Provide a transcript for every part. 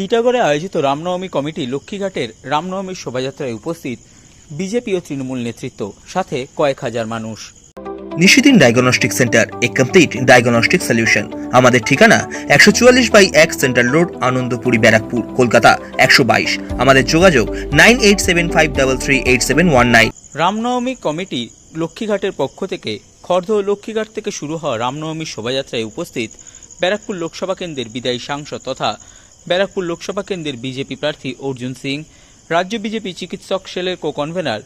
টিটাগড়ে আয়োজিত রামনবমী কমিটি লক্ষ্মীঘাটের রামনবমীর শোভাযাত্রায় উপস্থিত বিজেপি ও তৃণমূল নেতৃত্ব সাথে কয়েক হাজার মানুষ। নিশিদিন ডায়াগনস্টিক সেন্টার এ কমপ্লিট ডায়াগনস্টিক সলিউশন। আমাদের ঠিকানা একশো চুয়াল্লিশ বাই এক সেন্ট্রাল রোড আনন্দপুরি ব্যারাকপুর কলকাতা একশো বাইশ। আমাদের যোগাযোগ nine eight seven five double three eight seven one nine. Ramnavami committee লক্ষ্মীঘাটের পক্ষ থেকে খর্ধ লক্ষ্মীঘাট থেকে শুরু হওয়া রামনবমীর শোভাযাত্রায় উপস্থিত ব্যারাকপুর লোকসভা কেন্দ্রের বিদায়ী সাংসদ তথা ব্যারাকপুর লোকসভা কেন্দ্রের বিজেপি প্রার্থী অর্জুন সিং, রাজ্য বিজেপি চিকিৎসক সেলের কো কনভেনার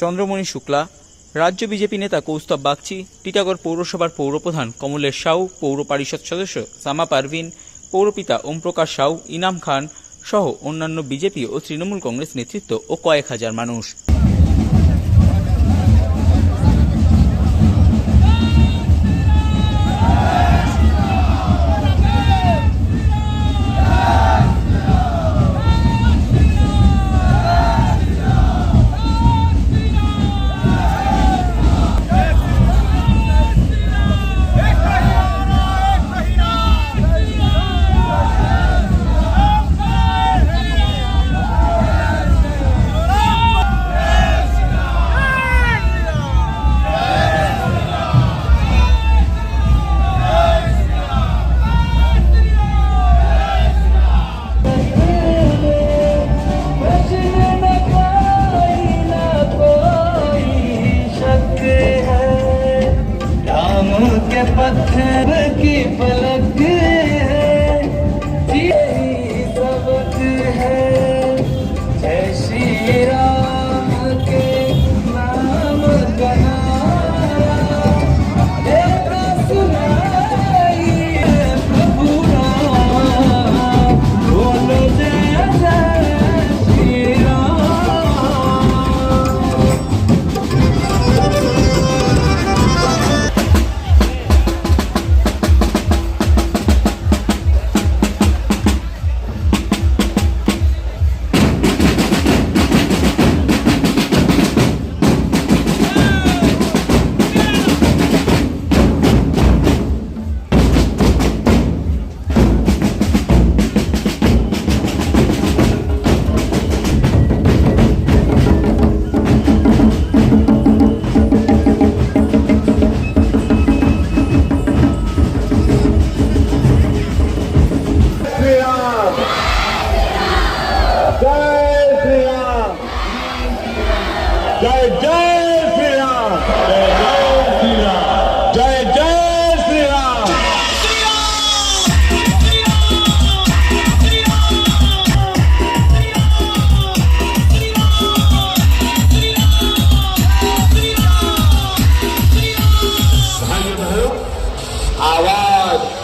চন্দ্রমণি শুক্লা, রাজ্য বিজেপি নেতা কৌস্তব বাগচি টিটাগড় পৌরসভার পৌরপ্রধান কমলেশ সাউ, পৌর পরিষদ সদস্য সামা পারভিন, পৌরপিতা ওমপ্রকাশ সাউ, ইনাম খান সহ অন্যান্য বিজেপি ও তৃণমূল কংগ্রেস নেতৃত্ব ও কয়েক হাজার মানুষ।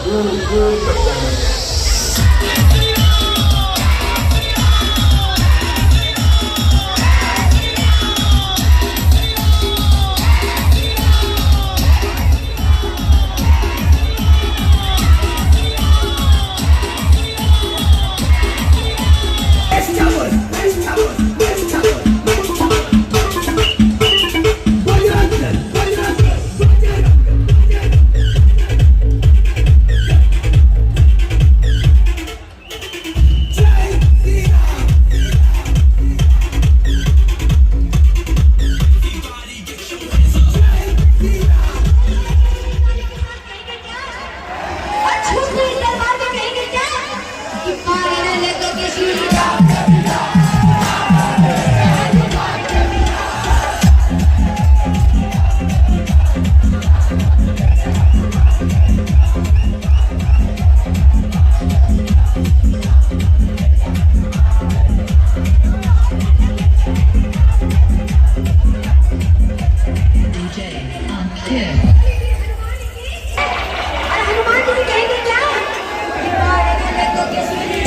Really good.